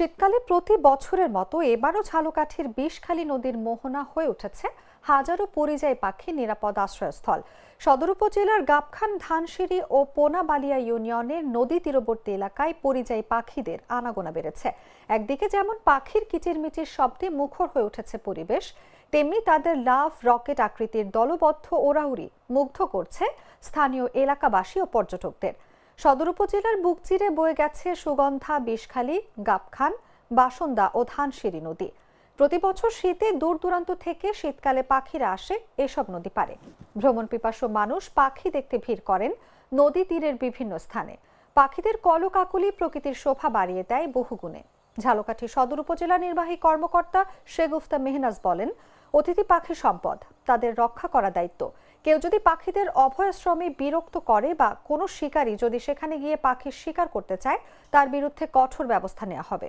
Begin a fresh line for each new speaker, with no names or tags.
শীতকালে প্রতি বছরের মতো এবারও ঝালকাঠির বিষখালী নদীর মোহনা হয়ে উঠেছে। হাজারো পরিযায়ী পাখির নিরাপদ আশ্রয়স্থল। সদর উপজেলার গাবখান, ধানসিঁড়ি ও পোনাবালিয়া ইউনিয়নের নদী তীরবর্তী এলাকায় পরিযায়ী পাখিদের আনাগোনা বেড়েছে। একদিকে যেমন পাখির কিচিরমিচির শব্দে মুখর হয়ে উঠেছে পরিবেশ, তেমনি তাদের লাভ রকেট আকৃতির দলবদ্ধ ওরাউরি মুগ্ধ করছে স্থানীয় এলাকাবাসী ও পর্যটকদের। সদর উপজেলার বুকচিরে বয়ে গেছে সুগন্ধা, বিষখালী, গাবখান, বাসন্দা ও ধানসিঁড়ি নদী। প্রতি বছর শীতে দূর দূরান্ত থেকে শীতকালে পাখিরা আসে, এসব নদী পারে ভ্রমণ পিপাসু মানুষ পাখি দেখতে ভিড় করেন নদী তীরের বিভিন্ন স্থানে। পাখিদের কলকাকলি প্রকৃতির শোভা বাড়িয়ে দেয় বহুগুণে। ঝালকাঠি সদর উপজেলা নির্বাহী কর্মকর্তা শেগুফতা মেহনাজ বলেন অতিথি পাখি সম্পদ, তাদের রক্ষা করা দায়িত্ব। কেউ যদি পাখিদের অভয়াশ্রমে বিরক্ত করে বা কোনো শিকারী যদি সেখানে গিয়ে পাখির শিকার করতে চায়, তার বিরুদ্ধে কঠোর ব্যবস্থা নেওয়া হবে।